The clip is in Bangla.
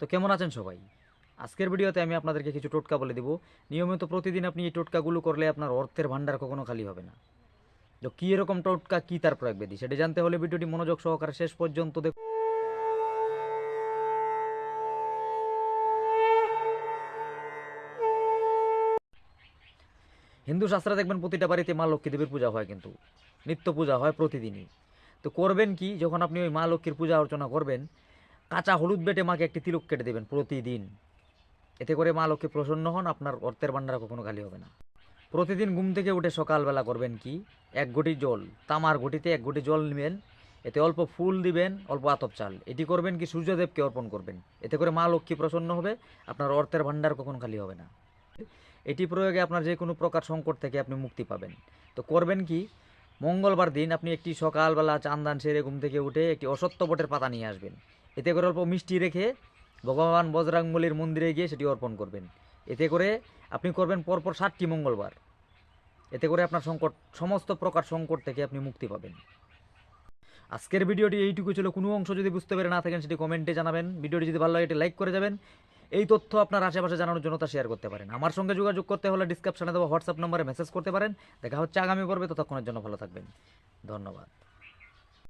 তো কেমন আছেন সবাই? আজকের ভিডিওতে আমি আপনাদেরকে কিছু টোটকা বলে দেব। নিয়মিত প্রতিদিন আপনি এই টোটকাগুলো করলে আপনার অর্থের ভান্ডার কখনো খালি হবে না। তো কী এরকম টোটকা, কী তার প্রয়োগ বিধি সেটা জানতে হলে ভিডিওটি মনোযোগ সহকারে শেষ পর্যন্ত দেখুন হিন্দু শাস্ত্রে দেখবেন প্রতিটা বাড়িতে মা লক্ষ্মী দেবীর পূজা হয় কিন্তু। নিত্য পূজা হয় প্রতিদিনই। তো করবেন কি? যখন আপনি ওই মা লক্ষ্মীর পূজা অর্চনা করবেন কাঁচা হলুদ বেটে মাকে একটি তিলক কেটে দেবেন প্রতিদিন। এতে করে মা লক্ষ্মী প্রসন্ন হন, আপনার অর্থের ভান্ডার কখনো খালি হবে না। প্রতিদিন ঘুম থেকে উঠে সকালবেলা করবেন কি? এক ঘটি জল, তামার ঘটিতে এক ঘটি জল নেবেন, এতে অল্প ফুল দিবেন, অল্প আতপ চাল। এটি করবেন কি? সূর্যদেবকে অর্পণ করবেন। এতে করে মা লক্ষ্মী প্রসন্ন হবে, আপনার অর্থের ভান্ডার কখনো খালি হবে না। এটি প্রয়োগে আপনার যে কোনো প্রকার সংকট থেকে আপনি মুক্তি পাবেন। তো করবেন কি? মঙ্গলবার দিন আপনি একটি সকালবেলা চান্দান সেরে ঘুম থেকে উঠে একটি অসত্য বটের পাতা নিয়ে আসবেন। এতে করে অল্প মিষ্টি রেখে ভগবান বজরাঙ্গলির মন্দিরে গিয়ে সেটি অর্পণ করবেন। এতে করে আপনি করবেন পরপর ষাটটি মঙ্গলবার। এতে করে আপনার সংকট, সমস্ত প্রকার সংকট থেকে আপনি মুক্তি পাবেন। আজকের ভিডিওটি এইটুকু ছিল। কোনো অংশ যদি বুঝতে পেরে না থাকেন, সেটি কমেন্টে জানাবেন। ভিডিওটি যদি ভালো লাগে, এটি লাইক করে যাবেন। এই তথ্য আপনার আশেপাশে জানানোর জন্য তা শেয়ার করতে পারেন। আমার সঙ্গে যোগাযোগ করতে হলে ডিসক্রিপশনে দেওয়া হোয়াটসঅ্যাপ নম্বরে মেসেজ করতে পারেন। দেখা হচ্ছে আগামী পর্বে, ততক্ষণের জন্য ভালো থাকবেন। ধন্যবাদ।